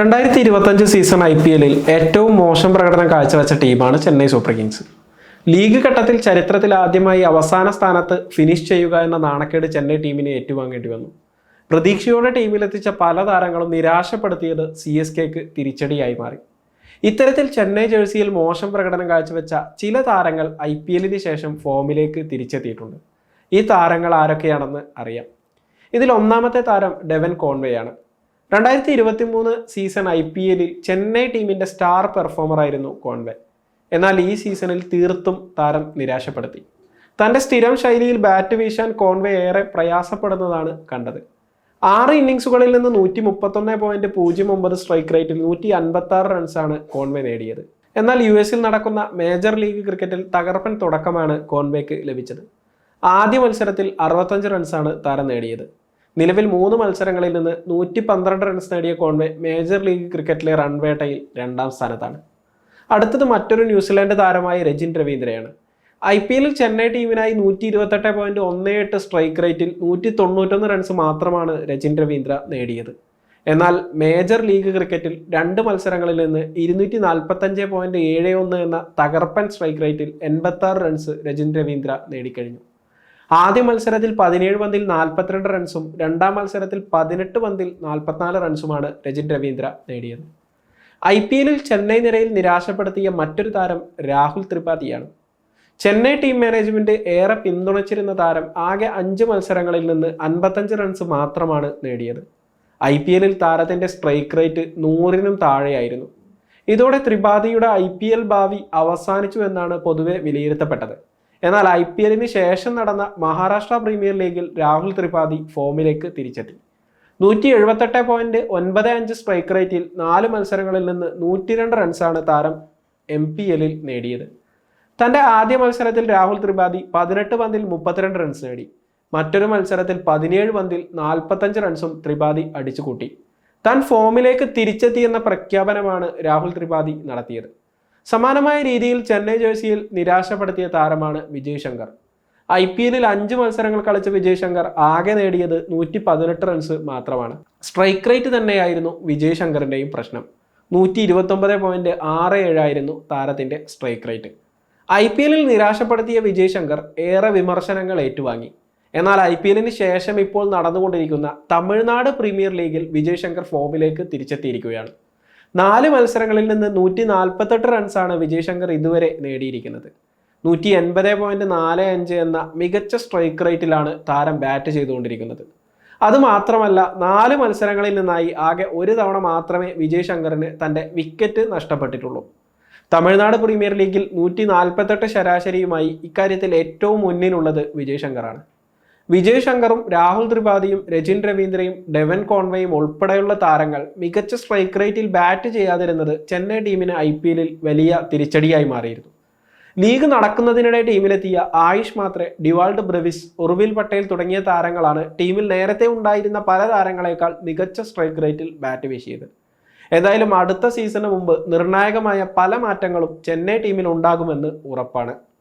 രണ്ടായിരത്തി ഇരുപത്തഞ്ച് season I P എല്ലിൽ ഏറ്റവും മോശം പ്രകടനം കാഴ്ചവെച്ച ടീമാണ് ചെന്നൈ സൂപ്പർ കിങ്സ്. ലീഗ് ഘട്ടത്തിൽ ചരിത്രത്തിൽ ആദ്യമായി അവസാന സ്ഥാനത്ത് ഫിനിഷ് ചെയ്യുക എന്ന നാണക്കേട് ചെന്നൈ ടീമിനെ ഏറ്റുവാങ്ങേണ്ടി വന്നു. പ്രതീക്ഷയോടെ ടീമിലെത്തിച്ച പല താരങ്ങളും നിരാശപ്പെടുത്തിയത് സി എസ് കെക്ക് തിരിച്ചടിയായി മാറി. ഇത്തരത്തിൽ ചെന്നൈ ജേഴ്സിയിൽ മോശം പ്രകടനം കാഴ്ചവെച്ച ചില താരങ്ങൾ ഐ പി എല്ലിന് ശേഷം ഫോമിലേക്ക് തിരിച്ചെത്തിയിട്ടുണ്ട്. ഈ താരങ്ങൾ ആരൊക്കെയാണെന്ന് അറിയാം. ഇതിൽ ഒന്നാമത്തെ താരം ഡെവൻ കോൺവേയാണ്. രണ്ടായിരത്തി ഇരുപത്തി മൂന്ന് സീസൺ ഐ പി എല്ലിൽ ചെന്നൈ ടീമിന്റെ സ്റ്റാർ പെർഫോമർ ആയിരുന്നു കോൺവേ. എന്നാൽ ഈ സീസണിൽ തീർത്തും താരം നിരാശപ്പെടുത്തി. തന്റെ സ്ഥിരം ശൈലിയിൽ ബാറ്റ് വീശാൻ കോൺവെ ഏറെ പ്രയാസപ്പെടുന്നതാണ് കണ്ടത്. ആറ് ഇന്നിങ്സുകളിൽ നിന്ന് നൂറ്റി മുപ്പത്തൊന്ന് പോയിന്റ് പൂജ്യം ഒമ്പത് സ്ട്രൈക്ക് റേറ്റിൽ നൂറ്റി അൻപത്തി ആറ് റൺസാണ് കോൺവെ നേടിയത്. എന്നാൽ യു എസിൽ നടക്കുന്ന മേജർ ലീഗ് ക്രിക്കറ്റിൽ തകർപ്പൻ തുടക്കമാണ് കോൺവേക്ക് ലഭിച്ചത്. ആദ്യ മത്സരത്തിൽ അറുപത്തഞ്ച് റൺസാണ് താരം നേടിയത്. നിലവിൽ മൂന്ന് മത്സരങ്ങളിൽ നിന്ന് നൂറ്റി പന്ത്രണ്ട് റൺസ് നേടിയ കോൺവേ മേജർ ലീഗ് ക്രിക്കറ്റിലെ റൺവേട്ടയിൽ രണ്ടാം സ്ഥാനത്താണ്. അടുത്തത് മറ്റൊരു ന്യൂസിലാൻഡ് താരമായ രജിൻ രവീന്ദ്രയാണ്. ഐ പി എല്ലിൽ ചെന്നൈ ടീമിനായി നൂറ്റി ഇരുപത്തെട്ട് പോയിന്റ് ഒന്ന് എട്ട് സ്ട്രൈക്ക് റേറ്റിൽ നൂറ്റി തൊണ്ണൂറ്റൊന്ന് റൺസ് മാത്രമാണ് രജിൻ രവീന്ദ്ര നേടിയത്. എന്നാൽ മേജർ ലീഗ് ക്രിക്കറ്റിൽ രണ്ട് മത്സരങ്ങളിൽ നിന്ന് ഇരുന്നൂറ്റി നാൽപ്പത്തഞ്ച് പോയിന്റ് ഏഴ് ഒന്ന് എന്ന തകർപ്പൻ സ്ട്രൈക്ക് റേറ്റിൽ എൺപത്തി ആറ് റൺസ് രജിൻ രവീന്ദ്ര നേടിക്കഴിഞ്ഞു. ആദ്യ മത്സരത്തിൽ പതിനേഴ് പന്തിൽ നാൽപ്പത്തിരണ്ട് റൺസും രണ്ടാം മത്സരത്തിൽ പതിനെട്ട് പന്തിൽ നാൽപ്പത്തിനാല് റൺസുമാണ് രജിൻ രവീന്ദ്ര നേടിയത്. ഐ പി എല്ലിൽ ചെന്നൈ നിരയിൽ നിരാശപ്പെടുത്തിയ മറ്റൊരു താരം രാഹുൽ ത്രിപാഠിയാണ്. ചെന്നൈ ടീം മാനേജ്മെന്റ് ഏറെ പിന്തുണച്ചിരുന്ന താരം ആകെ അഞ്ച് മത്സരങ്ങളിൽ നിന്ന് അൻപത്തഞ്ച് റൺസ് മാത്രമാണ് നേടിയത്. ഐ പി എല്ലിൽ താരത്തിന്റെ സ്ട്രൈക്ക് റേറ്റ് നൂറിനും താഴെയായിരുന്നു. ഇതോടെ ത്രിപാഠിയുടെ ഐ പി എൽ ഭാവി അവസാനിച്ചു എന്നാണ് പൊതുവെ വിലയിരുത്തപ്പെട്ടത്. എന്നാൽ ഐ പി എല്ലിന് ശേഷം നടന്ന മഹാരാഷ്ട്ര പ്രീമിയർ ലീഗിൽ രാഹുൽ ത്രിപാഠി ഫോമിലേക്ക് തിരിച്ചെത്തി. നൂറ്റി എഴുപത്തെട്ട് പോയിന്റ് ഒൻപത് അഞ്ച് സ്ട്രൈക്ക് റേറ്റിൽ നാല് മത്സരങ്ങളിൽ നിന്ന് നൂറ്റി രണ്ട് റൺസാണ് താരം എം പി എല്ലിൽ നേടിയത്. തന്റെ ആദ്യ മത്സരത്തിൽ രാഹുൽ ത്രിപാഠി പതിനെട്ട് പന്തിൽ മുപ്പത്തിരണ്ട് റൺസ് നേടി. മറ്റൊരു മത്സരത്തിൽ പതിനേഴ് പന്തിൽ നാൽപ്പത്തഞ്ച് റൺസും ത്രിപാഠി അടിച്ചുകൂട്ടി. താൻ ഫോമിലേക്ക് തിരിച്ചെത്തിയെന്ന പ്രഖ്യാപനമാണ് രാഹുൽ ത്രിപാഠി നടത്തിയത്. സമാനമായ രീതിയിൽ ചെന്നൈ ജേഴ്സിയിൽ നിരാശപ്പെടുത്തിയ താരമാണ് വിജയ് ശങ്കർ. ഐ പി എല്ലിൽ അഞ്ച് മത്സരങ്ങൾ കളിച്ച വിജയ് ശങ്കർ ആകെ നേടിയത് നൂറ്റി പതിനെട്ട് റൺസ് മാത്രമാണ്. സ്ട്രൈക്ക് റേറ്റ് തന്നെയായിരുന്നു വിജയ് ശങ്കറിന്റെയും പ്രശ്നം. നൂറ്റി ഇരുപത്തൊമ്പത് പോയിന്റ് ആറ് ഏഴായിരുന്നു താരത്തിന്റെ സ്ട്രൈക്ക് റേറ്റ്. ഐ പി എല്ലിൽ നിരാശപ്പെടുത്തിയ വിജയ് ശങ്കർ ഏറെ വിമർശനങ്ങൾ ഏറ്റുവാങ്ങി. എന്നാൽ ഐ പി എല്ലിന് ശേഷം ഇപ്പോൾ നടന്നുകൊണ്ടിരിക്കുന്ന തമിഴ്നാട് പ്രീമിയർ ലീഗിൽ വിജയ് ശങ്കർ ഫോമിലേക്ക് തിരിച്ചെത്തിയിരിക്കുകയാണ്. നാല് മത്സരങ്ങളിൽ നിന്ന് നൂറ്റി നാൽപ്പത്തെട്ട് റൺസാണ് വിജയ് ശങ്കർ ഇതുവരെ നേടിയിരിക്കുന്നത്. നൂറ്റി എൺപത് പോയിന്റ് നാല് അഞ്ച് എന്ന മികച്ച സ്ട്രൈക്ക് റേറ്റിലാണ് താരം ബാറ്റ് ചെയ്തുകൊണ്ടിരിക്കുന്നത്. അതുമാത്രമല്ല നാല് മത്സരങ്ങളിൽ നിന്നായി ആകെ ഒരു തവണ മാത്രമേ വിജയ് ശങ്കറിന് തന്റെ വിക്കറ്റ് നഷ്ടപ്പെട്ടിട്ടുള്ളൂ. തമിഴ്നാട് പ്രീമിയർ ലീഗിൽ നൂറ്റി നാൽപ്പത്തെട്ട് ശരാശരിയുമായി ഇക്കാര്യത്തിൽ ഏറ്റവും മുന്നിലുള്ളത് വിജയ് ശങ്കറാണ്. വിജയ് ശങ്കറും രാഹുൽ ത്രിപാഠിയും രജിൻ രവീന്ദ്രയും ഡെവൻ കോൺവയും ഉൾപ്പെടെയുള്ള താരങ്ങൾ മികച്ച സ്ട്രൈക്ക് റേറ്റിൽ ബാറ്റ് ചെയ്യാതിരുന്നത് ചെന്നൈ ടീമിന് ഐ പി എല്ലിൽ വലിയ തിരിച്ചടിയായി മാറിയിരുന്നു. ലീഗ് നടക്കുന്നതിനിടെ ടീമിലെത്തിയ ആയുഷ് മാത്രേ ഡിവാൾഡ് ബ്രവിസ് ഉർവിൽ പട്ടേൽ തുടങ്ങിയ താരങ്ങളാണ് ടീമിൽ നേരത്തെ ഉണ്ടായിരുന്ന പല താരങ്ങളെക്കാൾ മികച്ച സ്ട്രൈക്ക് റേറ്റിൽ ബാറ്റ് വീശിയത്. എന്തായാലും അടുത്ത സീസണ് മുമ്പ് നിർണായകമായ പല മാറ്റങ്ങളും ചെന്നൈ ടീമിൽ ഉണ്ടാകുമെന്ന് ഉറപ്പാണ്.